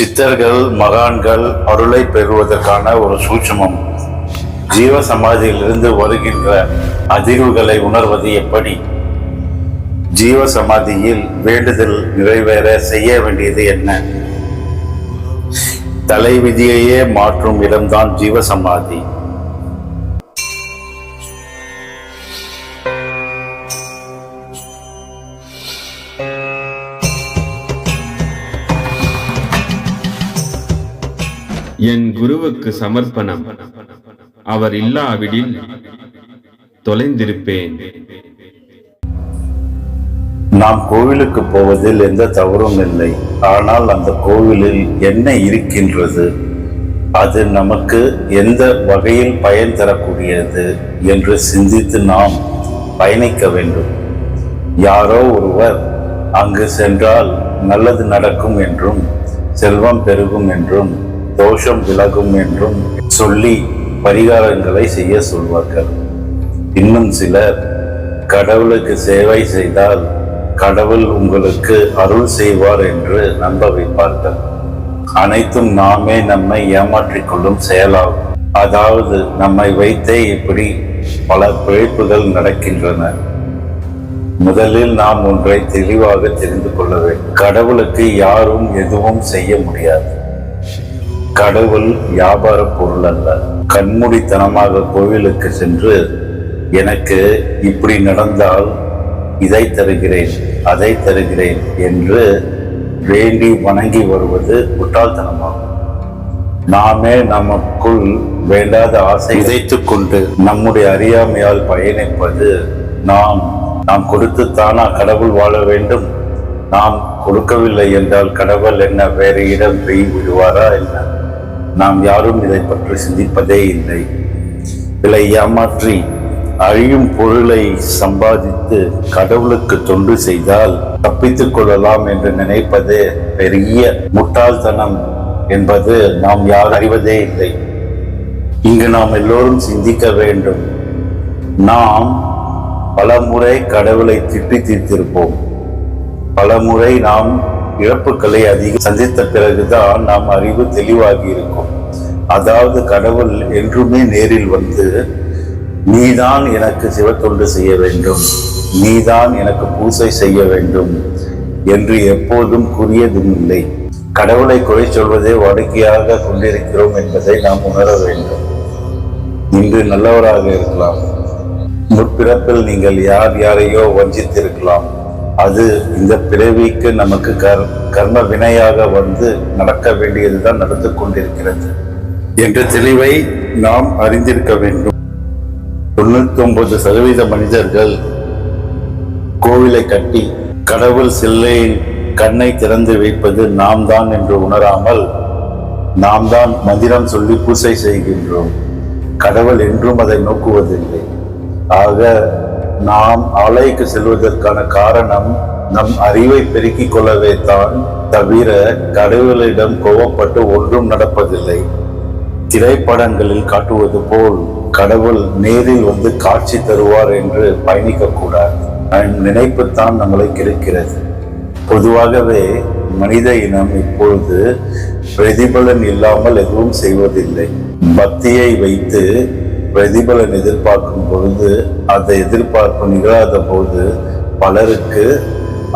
சித்தர்கள் மகான்கள் அருளை பெறுவதற்கான ஒரு சூட்சமம். ஜீவ சமாதியிலிருந்து வருகின்ற அதிர்வுகளை உணர்வது எப்படி? ஜீவ சமாதியில் வேண்டுதல் நிறைவேற செய்ய வேண்டியது என்ன? தலைவிதியையே மாற்றும் இடம்தான் ஜீவ சமாதி. என் குருவுக்கு சமர்ப்பணம். அவர் இல்லாவிடில் தொலைந்திருப்பேன். நாம் கோவிலுக்கு போவதில் எந்த தவறும் இல்லை. ஆனால் அந்த கோவிலில் என்ன இருக்கின்றது? அது நமக்கு எந்த வகையில் பயன் தரக்கூடியது என்று சிந்தித்து நாம் பயணிக்க வேண்டும். யாரோ ஒருவர் அங்கு சென்றால் நல்லது நடக்கும் என்றும் செல்வம் பெருகும் என்றும் தோஷம் விலகும் என்றும் சொல்லி பரிகாரங்களை செய்ய சொல்வார்கள். இன்னும் சிலர் கடவுளுக்கு சேவை செய்தால் கடவுள் உங்களுக்கு அருள் செய்வார் என்று நம்ப வைப்பார்கள். அனைத்தும் நாமே நம்மை ஏமாற்றிக் கொள்ளும் செயலாகும். அதாவது நம்மை வைத்தே இப்படி பல பிழைப்புகள் நடக்கின்றன. முதலில் நாம் ஒன்றை தெளிவாக தெரிந்து கொள்ள வேண்டும். கடவுளுக்கு யாரும் எதுவும் செய்ய முடியாது. கடவுள் வியாபார பொருள் அல்ல. கண்மூடித்தனமாக கோவிலுக்கு சென்று எனக்கு இப்படி நடந்தால் இதை தருகிறேன் அதை தருகிறேன் என்று வேண்டி வணங்கி வருவது முட்டாள்தனமாகும். நாமே நமக்குள் வேண்டாத ஆசை விதைத்துக் கொண்டு நம்முடைய அறியாமையால் பயணிப்பது நாம் நாம் கொடுத்து தானா கடவுள் வாழ வேண்டும். நாம் கொடுக்கவில்லை என்றால் கடவுள் என்ன வேறு இடம் பெய் விடுவாரா என்ன? நாம் யாரும் இதை பற்றி சிந்திப்பதே இல்லை. இதை ஏமாற்றி அழியும் பொருளை சம்பாதித்து கடவுளுக்கு தொண்டு செய்தால் தப்பித்துக் கொள்ளலாம் என்று நினைப்பது பெரிய முட்டாள்தனம் என்பது நாம் யார் அறிவதே இல்லை. இங்கு நாம் எல்லோரும் சிந்திக்க வேண்டும். நாம் பல முறை கடவுளை திட்டி தீர்த்திருப்போம். பல முறை நாம் இழப்புகளை அதிகம் சந்தித்த பிறகுதான் நாம் அறிவு தெளிவாகி இருக்கும். அதாவது கடவுள் என்றுமே நேரில் வந்து நீதான் எனக்கு சிவத்தொண்டு செய்ய வேண்டும். நீதான் எனக்கு பூசை செய்ய வேண்டும். என்று எப்போதும் கூறியதும் இல்லை. கடவுளை குறை சொல்வதை வாடிக்கையாக கொண்டிருக்கிறோம் என்பதை நாம் உணர வேண்டும். இன்று நல்லவராக இருக்கலாம். முற்பிறப்பில் நீங்கள் யார் யாரையோ வஞ்சித்திருக்கலாம். அது இந்த பிறவிக்கு நமக்கு கர் கர்ம வினையாக வந்து நடக்க வேண்டியதுதான் நடந்து கொண்டிருக்கிறது. என்ற தெளிவை நாம் அறிந்திருக்க வேண்டும். தொண்ணூத்தி ஒன்பது சதவீத மனிதர்கள் கோவிலை கட்டி கடவுள் சில்லையின் கண்ணை திறந்து வைப்பது நாம் தான் என்று உணராமல் நாம் தான் மந்திரம் சொல்லி பூசை செய்கின்றோம். கடவுள் என்றும் அதை நோக்குவதில்லை. ஆக நாம் ஆலயக்கு செல்வதற்கான காரணம் நம் அறிவை பெருக்கிக் கொள்ளவே தான் தவிர கடவுளிடம் கோவப்பட்டு ஒன்றும் நடப்பதில்லை. திரைப்படங்களில் காட்டுவது போல் கடவுள் நேரில் வந்து காட்சி தருவார் என்று பயணிக்கக்கூடாது நினைப்பு தான் நம்மளை கிடைக்கிறது. பொதுவாகவே மனித இனம் இப்பொழுது பிரதிபலன் இல்லாமல் எதுவும் செய்வதில்லை. பக்தியை வைத்து பிரதிபலன் எதிர்பார்க்கும் பொழுது அதை எதிர்பார்ப்பு நிகழாத போது பலருக்கு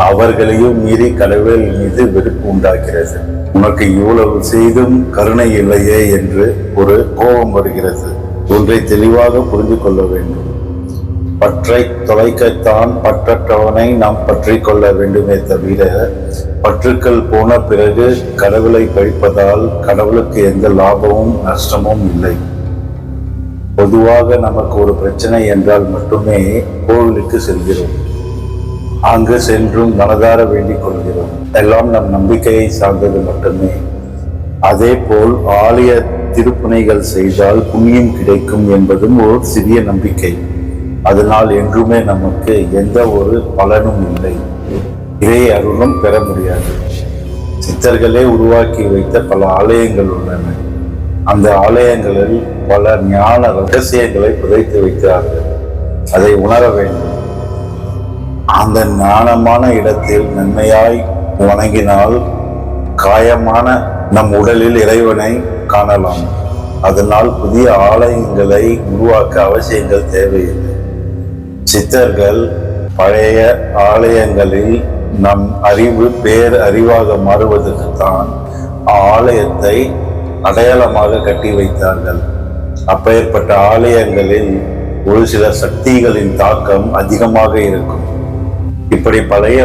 அவர்களையும் மீறி கடவுள் மீது வெறுப்பு உண்டாகிறது. உனக்கு இவ்வளவு செய்தும் கருணை இல்லையே என்று ஒரு கோபம் வருகிறது. ஒன்றை தெளிவாக புரிந்து கொள்ள வேண்டும். பற்றை தொலைக்கத்தான் பற்றற்றவனை நாம் பற்றி கொள்ள வேண்டுமே தவிர பற்றுக்கள் போன பிறகு கடவுளை கழிப்பதால் கடவுளுக்கு எந்த லாபமும் நஷ்டமும் இல்லை. பொதுவாக நமக்கு ஒரு பிரச்சனை என்றால் மட்டுமே கோவிலுக்கு செல்கிறோம். அங்கு சென்றும் மனதார வேண்டிக் கொள்கிறோம். எல்லாம் நம் நம்பிக்கையை சார்ந்தது மட்டுமே. அதே போல் ஆலய திருப்பணிகள் செய்தால் புண்ணியம் கிடைக்கும் என்பதும் ஒரு சிறிய நம்பிக்கை. அதனால் என்றுமே நமக்கு எந்த ஒரு பலனும் இல்லை. இறை அருளும் பெற முடியாது. சித்தர்களே உருவாக்கி வைத்த பல ஆலயங்கள் உள்ளன. அந்த ஆலயங்களில் பல ஞான ரகசியங்களை புதைத்து வைக்கிறார்கள். அதை உணர வேண்டும். அந்த ஞானமான இடத்தில் நன்மையாய் வணங்கினால் காயமான நம் உடலில் இறைவனை காணலாம். அதனால் புதிய ஆலயங்களை உருவாக்க அவசியங்கள் தேவையில்லை. சித்தர்கள் பழைய ஆலயங்களில் நம் அறிவு பேர் அறிவாக மாறுவதற்கு தான் ஆலயத்தை அடையாளமாக கட்டி வைத்தார்கள். அப்பேற்பட்ட ஆலயங்களில் ஒரு சில சக்திகளின் தாக்கம் அதிகமாக இருக்கும். இப்படி பழைய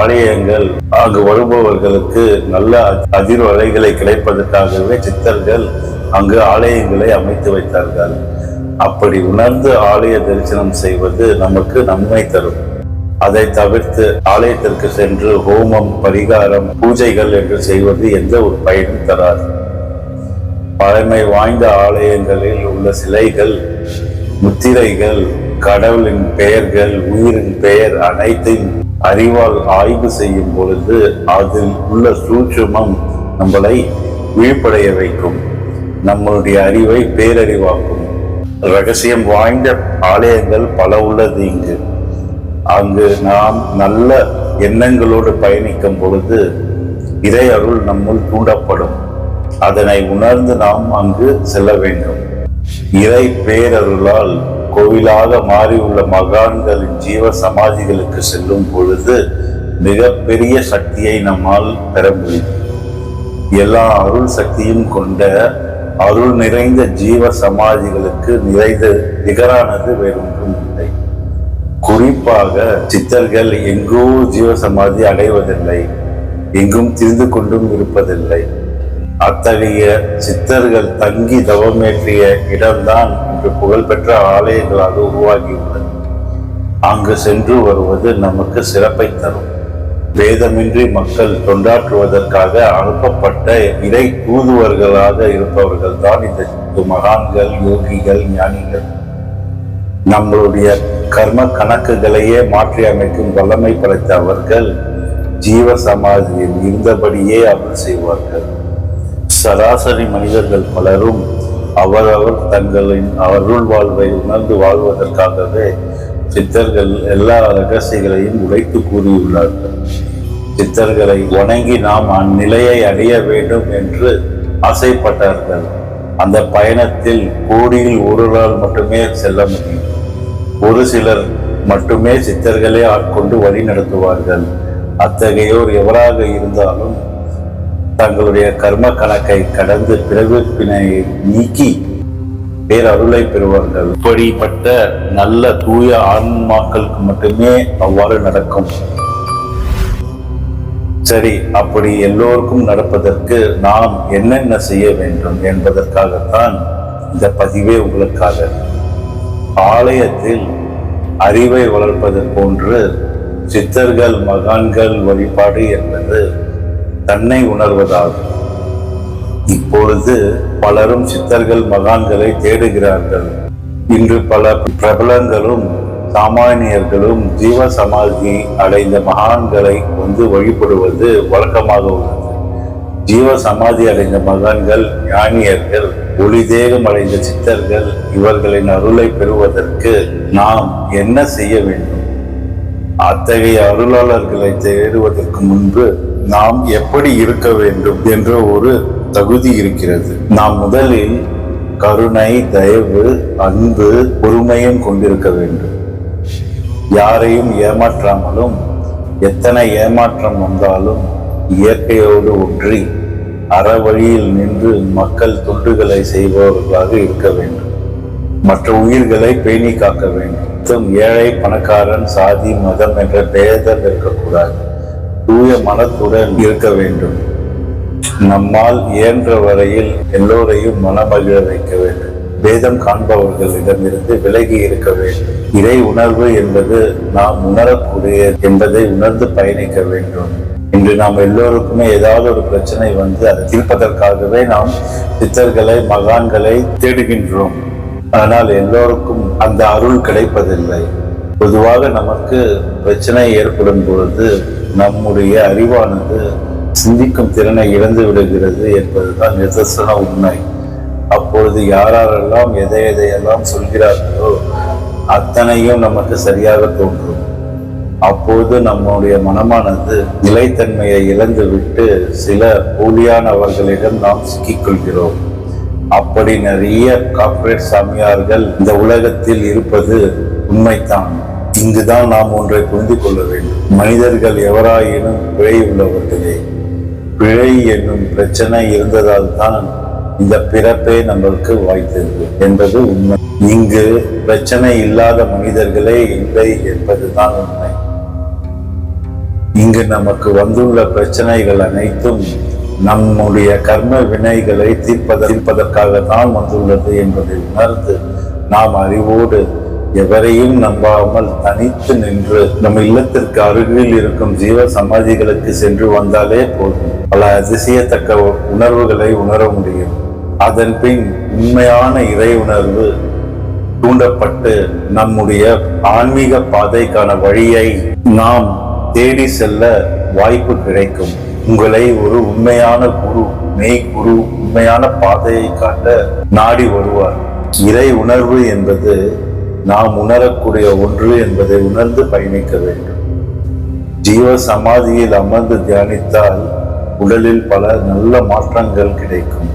ஆலயங்கள் அங்கு வருபவர்களுக்கு நல்ல அதிர்வலைகளை கிடைப்பதற்காகவே சித்தர்கள் அங்கு ஆலயங்களை அமைத்து வைத்தார்கள். அப்படி உணர்ந்து ஆலய தரிசனம் செய்வது நமக்கு நன்மை தரும். அதை தவிர்த்து ஆலயத்திற்கு சென்று ஹோமம் பரிகாரம் பூஜைகள் என்று செய்வது எந்த ஒரு பயனும் தராது. பழமை வாய்ந்த ஆலயங்களில் உள்ள சிலைகள் முத்திரைகள் கடவுளின் பெயர்கள் உயிரின் பெயர் அனைத்தையும் அறிவால் ஆய்வு செய்யும் பொழுது அதில் உள்ள சூட்சுமம் நம்மளை விழிப்படைய வைக்கும் நம்மளுடைய அறிவை பேரறிவாக்கும். ரகசியம் வாய்ந்த ஆலயங்கள் பல உள்ளது இங்கு. அங்கு நாம் நல்ல எண்ணங்களோடு பயணிக்கும் பொழுது இறை அருள் நம்முள் தூண்டப்படும். அதனை உணர்ந்து நாம் அங்கு செல்ல வேண்டும். இறை பேரருளால் கோவிலாக மாறியுள்ள மகான்களின் ஜீவ சமாதிகளுக்கு செல்லும் பொழுது மிகப்பெரிய சக்தியை நம்மால் பெற முடியும். எல்லா அருள் சக்தியும் கொண்ட அருள் நிறைந்த ஜீவ சமாதிகளுக்கு நிறைந்த நிகரானது வேறொன்றும் இல்லை. குறிப்பாக சித்தர்கள் எங்கோ ஜீவ சமாதி அடைவதில்லை. எங்கும் திரிந்து கொண்டும் இருப்பதில்லை. அத்தகைய சித்தர்கள் தங்கி தவமேற்றிய இடம்தான் இன்று புகழ்பெற்ற ஆலயங்களாக உருவாகியுள்ளது. அங்கு சென்று வருவது நமக்கு சிறப்பை தரும். வேதமின்றி மக்கள் தொண்டாற்றுவதற்காக அனுப்பப்பட்ட இறை தூதுவர்களாக இருப்பவர்கள் தான் இந்த மகான்கள் யோகிகள் ஞானிகள். நம்மளுடைய கர்ம கணக்குகளையே மாற்றி அமைக்கும் வல்லமை படைத்த அவர்கள் ஜீவ சமாதியில் இருந்தபடியே அவர் செய்வார்கள். சராசரி மனிதர்கள் பலரும் அவரவர் தங்களின் அருள் வாழ்வை உணர்ந்து வாழ்வதற்காகவே சித்தர்கள் எல்லா ரகசியங்களையும் உடைத்து கூறியுள்ளார்கள். சித்தர்களை வணங்கி நாம் அந்நிலையை அடைய வேண்டும் என்று ஆசைப்பட்டார்கள். அந்த பயணத்தில் கோடியில் ஒரு நாள் மட்டுமே செல்ல முடியும். ஒரு சிலர் மட்டுமே சித்தர்களே ஆட்கொண்டு வழி நடத்துவார்கள் அத்தகையோர் எவராக இருந்தாலும் தங்களுடைய கர்ம கணக்கை கடந்து பிறவிப்பினை நீக்கி பேரருளை பெறுவார்கள். இப்படிப்பட்ட நல்ல தூய ஆன்மாக்களுக்கு மட்டுமே அவ்வாறு நடக்கும். சரி அப்படி எல்லோருக்கும் நடப்பதற்கு நாம் என்னென்ன செய்ய வேண்டும் என்பதற்காகத்தான் இந்த பதிவே உங்களுக்காக. ஆலயத்தில் அறிவை வளர்ப்பது போன்று சித்தர்கள் மகான்கள் வழிபாடு என்பது தன்னை உணர்வதாகும் இப்பொழுது பலரும் சித்தர்கள் மகான்களை தேடுகிறார்கள். இன்று பல பிரபலங்களும் சாமானியர்களும் ஜீவ சமாதி அடைந்த மகான்களை வந்து வழிபடுவது வழக்கமாக உள்ளது. ஜீவ சமாதி அடைந்த மகான்கள் ஞானியர்கள் ஒளிதேகம் அடைந்த சித்தர்கள் இவர்களின் அருளை பெறுவதற்கு நாம் என்ன செய்ய வேண்டும்? அத்தகைய அருளாளர்களை தேடுவதற்கு முன்பு நாம் எப்படி இருக்க வேண்டும் என்ற ஒரு தகுதி இருக்கிறது. நாம் முதலில் கருணை தயவு அன்பு பொறுமையும் கொண்டிருக்க வேண்டும். யாரையும் ஏமாற்றாமலும் எத்தனை ஏமாற்றம் வந்தாலும் இயற்கையோடு ஒன்றி அறவழியில் நின்று மக்கள் தொண்டுகளை செய்பவர்களாக இருக்க வேண்டும். மற்ற உயிர்களை பேணி காக்க வேண்டும். ஏழை பணக்காரன் சாதி மதம் என்ற பேதம் இருக்கக்கூடாது. தூய மனத்துடன் இருக்க வேண்டும். நம்மால் இயன்ற வரையில் எல்லோரையும் மனமகிழ வைக்க வேண்டும். வேதம் காண்பவர்களிடமிருந்து விலகி இருக்க வேண்டும். இறை உணர்வு என்பது நாம் உணரக்கூடிய என்பதை உணர்ந்து பயணிக்க வேண்டும். இன்று நாம் எல்லோருக்குமே ஏதாவது ஒரு பிரச்சனை வந்து அதை தீர்ப்பதற்காகவே நாம் சித்தர்களை மகான்களை தேடுகின்றோம். ஆனால் எல்லோருக்கும் அந்த அருள் கிடைப்பதில்லை. பொதுவாக நமக்கு பிரச்சனை ஏற்படும் பொழுது நம்முடைய அறிவானது சிந்திக்கும் திறனை இழந்து விடுகிறது என்பதுதான் நிதர்சன உண்மை. அப்பொழுது யாரெல்லாம் எதை எதையெல்லாம் சொல்கிறார்களோ அத்தனையும் நமக்கு சரியாக தோன்றும். அப்போது நம்முடைய மனமானது நிலைத்தன்மையை இழந்துவிட்டு சில போலியானவர்களிடம் நாம் சிக்கிக்கொள்கிறோம் அப்படி நிறைய கார்ப்பரேட் சாமியார்கள் இந்த உலகத்தில் இருப்பது உண்மைதான். இங்குதான் நாம் ஒன்றை புரிந்து கொள்ள வேண்டும். மனிதர்கள் எவராயினும் பிழை உள்ளவர்களே. பிழை என்னும் பிரச்சனை இருந்ததால் தான் இந்த பிறப்பே நம்மளுக்கு வாய்த்தது என்பது உண்மை. இங்கு பிரச்சனை இல்லாத மனிதர்களே இல்லை என்பதுதான் உண்மை. இங்கு நமக்கு வந்துள்ள பிரச்சனைகள் அனைத்தும் நம்முடைய கர்ம வினைகளை தீர்ப்பத தீர்ப்பதற்காக வந்துள்ளது என்பதை உணர்ந்து நாம் அறிவோடு எவரையும் நம்பாமல் தனித்து நின்று நம் இல்லத்திற்கு அருகில் இருக்கும் ஜீவ சமாதிகளுக்கு சென்று வந்தாலே போதும். பல அதிசயத்தக்க உணர்வுகளை உணர முடியும். அதன் பின் உண்மையான இறை உணர்வு தூண்டப்பட்டு நம்முடைய ஆன்மீக பாதைக்கான வழியை நாம் தேடி செல்ல வாய்ப்பு கிடைக்கும். உங்களை ஒரு உண்மையான குரு மெய் குரு உண்மையான பாதையை காட்ட நாடி வருவார். இறை உணர்வு என்பது நாம் உணரக்கூடிய ஒன்று என்பதை உணர்ந்து பயணிக்க வேண்டும். ஜீவ சமாதியில் அமர்ந்து தியானித்தால் உடலில் பல நல்ல மாற்றங்கள் கிடைக்கும்.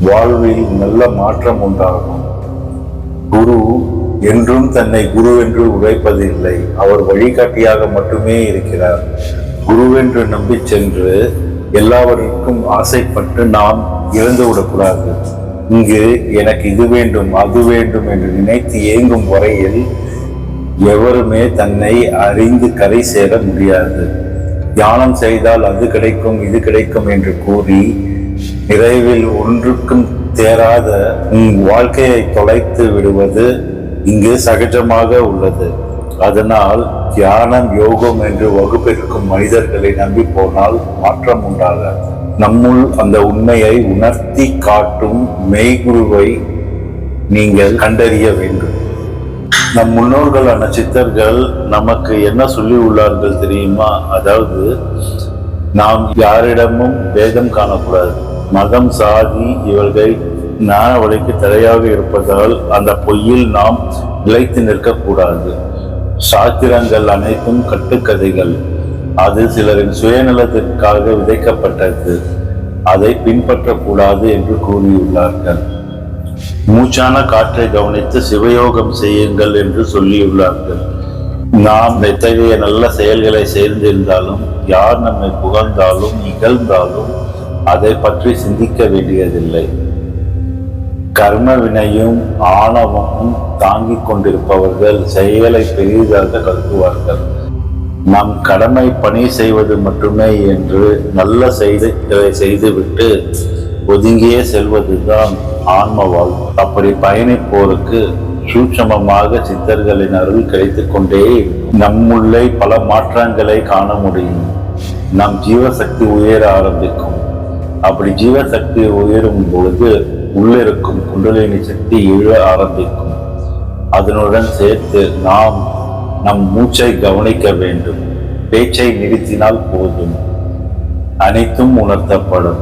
வாழ்வில் நல்ல மாற்றம் உண்டாகும். குரு என்றும் தன்னை குரு என்று உழைப்பதில்லை அவர் வழிகாட்டியாக மட்டுமே இருக்கிறார். குருவென்று நம்பி சென்று எல்லாவருக்கும் ஆசைப்பட்டு நாம் இறந்து விடக்கூடாது இங்கு எனக்கு இது வேண்டும் அது வேண்டும் என்று நினைத்து ஏங்கும் வரையில் எவருமே தன்னை அறிந்து கரை சேர முடியாது. தியானம் செய்தால் அது கிடைக்கும் இது கிடைக்கும் என்று கூறி நிறைவில் ஒன்றுக்கும் தேராத உன் வாழ்க்கையை தொலைத்து விடுவது இங்கு சகஜமாக உள்ளது. அதனால் தியானம் யோகம் என்று வகுப்பிற்கும் மனிதர்களை நம்பி போனால் மாற்றம் உண்டாகாது. நம்முள் அந்த உண்மையை உணர்த்தி காட்டும் மெய்குருவை நீங்கள் கண்டறிய வேண்டும். நம் முன்னோர்களான சித்தர்கள் நமக்கு என்ன சொல்லி உள்ளார்கள் தெரியுமா? அதாவது நாம் யாரிடமும் வேதம் காணக்கூடாது. மதம் சாதி இவர்கள் ஞான வழிக்கு தடையாக இருப்பதால் அந்த பொய்யில் நாம் நிலைத்து நிற்கக்கூடாது. சாத்திரங்கள் அனைத்தும் கட்டுக்கதைகள். அது சிலரின் சுயநலத்திற்காக விதைக்கப்பட்டது. அதை பின்பற்றக்கூடாது என்று கூறியுள்ளார்கள். மூச்சான காற்றை கவனித்து சிவயோகம் செய்யுங்கள் என்று சொல்லியுள்ளார்கள். நாம் எத்தகைய நல்ல செயல்களை செய்திருந்தாலும் யார் நம்மை புகழ்ந்தாலும் இகழ்ந்தாலும் அதை பற்றி சிந்திக்க வேண்டியதில்லை. கர்ம வினையும் ஆணவமும் தாங்கிக் கொண்டிருப்பவர்கள் செயலை பெரிதாக கருதுவார்கள். நம் கடமை பணி செய்வது மட்டுமே என்று நல்ல செய்து செய்துவிட்டு ஒதுங்கியே செல்வதுதான் ஆன்ம வாழ்வு. அப்படி பயணிப்போருக்கு சூட்சமமாக சித்தர்களின் அருள் கிடைத்து கொண்டே நம்முள்ளே பல மாற்றங்களை காண முடியும். நம் ஜீவசக்தி உயர ஆரம்பிக்கும். அப்படி ஜீவசக்தி உயரும் பொழுது உள்ளிருக்கும் குண்டலினி சக்தி இழ ஆரம்பிக்கும். அதனுடன் சேர்த்து நாம் நம் மூச்சை கவனிக்க வேண்டும். பேச்சை நிறுத்தினால் போதும். அனைத்தும் உணர்த்தப்படும்.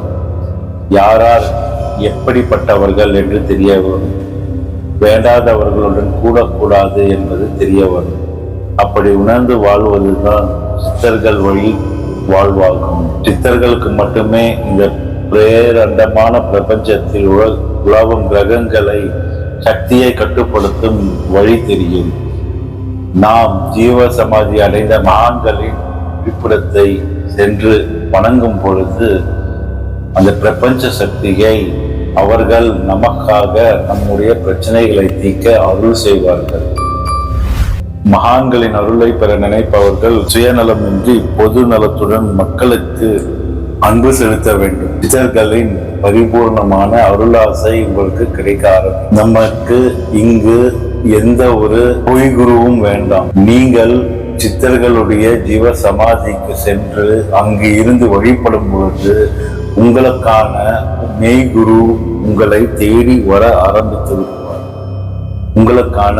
யாரார் எப்படிப்பட்டவர்கள் என்று தெரிய வரும் வேண்டாதவர்களுடன் கூடக்கூடாது என்பது தெரிய வரும் அப்படி உணர்ந்து வாழ்வதுதான் சித்தர்கள் வழி வாழ்வாகும். சித்தர்களுக்கு மட்டுமே இந்த பேரண்டமான பிரபஞ்சத்தில் உல உலவும் கிரகங்களை சக்தியை கட்டுப்படுத்தும் வழி தெரியும். நாம் ஜீவ சமாதி அடைந்த மகான்களின் இருப்பிடத்தை சென்று வணங்கும் பொழுது அந்த பிரபஞ்ச சக்தியை அவர்கள் நமக்காக நம்முடைய பிரச்சனைகளை தீர்க்க அருள் செய்வார்கள். மகான்களின் அருளை பெற நினைப்பவர்கள் சுயநலமின்றி பொது நலத்துடன் மக்களுக்கு அன்பு செலுத்த வேண்டும். சித்தர்களின் பரிபூர்ணமான அருளாசை உங்களுக்கு கிடைக்க ஆரம்பி நமக்கு இங்கு எந்த ஒரு பொய் குருவும் வேண்டாம். நீங்கள் சித்தர்களுடைய ஜீவ சமாதிக்கு சென்று அங்கு இருந்து வழிபடும் பொழுது உங்களுக்கான மெய்குரு உங்களை தேடி வர ஆரம்பித்து விடுவார் உங்களுக்கான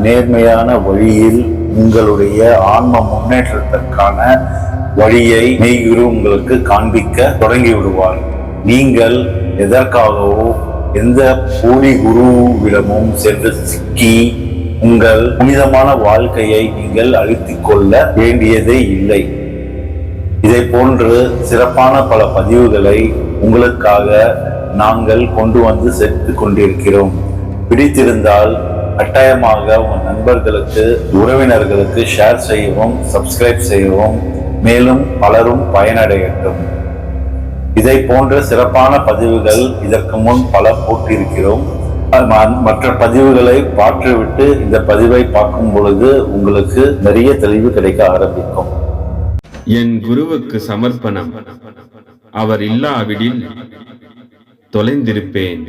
நேர்மையான வழியில் உங்களுடைய ஆன்ம முன்னேற்றத்திற்கான வழியை மெய்குரு உங்களுக்கு காண்பிக்க தொடங்கி விடுவார் நீங்கள் எதற்காகவோ எந்த போலி குருவிடமும் சென்று சிக்கி உங்கள் புனிதமான வாழ்க்கையை நீங்கள் அழித்துக் கொள்ள வேண்டியதே இல்லை. இதை போன்று சிறப்பான பல பதிவுகளை உங்களுக்காக நாங்கள் கொண்டு வந்து சேர்த்து கொண்டிருக்கிறோம். பிடித்திருந்தால் கட்டாயமாக உங்கள் நண்பர்களுக்கு உறவினர்களுக்கு ஷேர் செய்யவும் சப்ஸ்கிரைப் செய்யவும். மேலும் பலரும் பயனடையட்டும். இதை போன்ற சிறப்பான பதிவுகள் இதற்கு முன் பல போட்டிருக்கிறோம். மற்ற பதிவுகளை பார்த்துவிட்டு இந்த பதிவை பார்க்கும் பொழுது உங்களுக்கு நிறைய தெளிவு கிடைக்க ஆரம்பிக்கும். என் குருவுக்கு சமர்ப்பணம். அவர் இல்லாவிடில் தொலைந்திருப்பேன்.